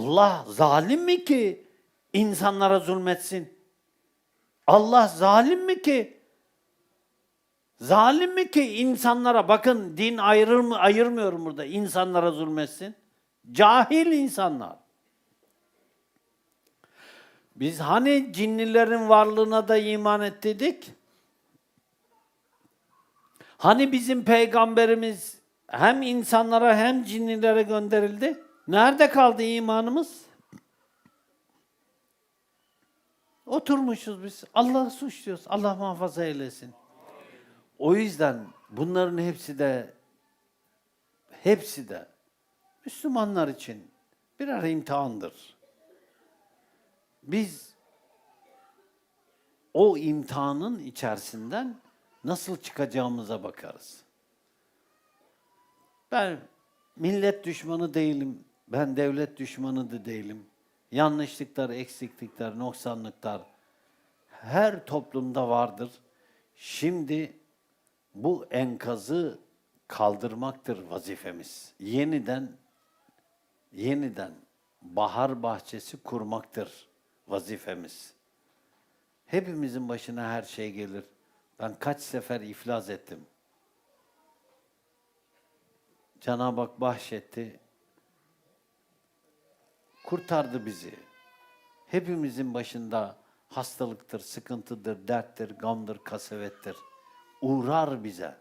Allah zalim mi ki insanlara zulmetsin? Allah zalim mi ki? Zalim mi ki insanlara bakın din ayırır mı ayırmıyorum burada insanlara zulmetsin. Cahil insanlar. Biz hani cinlilerin varlığına da iman ettik? Hani bizim peygamberimiz hem insanlara hem cinlilere gönderildi? Nerede kaldı imanımız? Oturmuşuz biz. Allah'ı suçluyoruz. Allah muhafaza eylesin. O yüzden bunların hepsi de hepsi de Müslümanlar için birer imtihandır. Biz o imtihanın içerisinden nasıl çıkacağımıza bakarız. Ben millet düşmanı değilim. Ben devlet düşmanı da değilim. Yanlışlıklar, eksiklikler, noksanlıklar her toplumda vardır. Şimdi bu enkazı kaldırmaktır vazifemiz. Yeniden yeniden bahar bahçesi kurmaktır vazifemiz. Hepimizin başına her şey gelir. Ben kaç sefer iflas ettim. Cenab-ı Hak bahşetti. Kurtardı bizi. Hepimizin başında hastalıktır, sıkıntıdır, derttir, gamdır, kasevettir. Uğrar bize.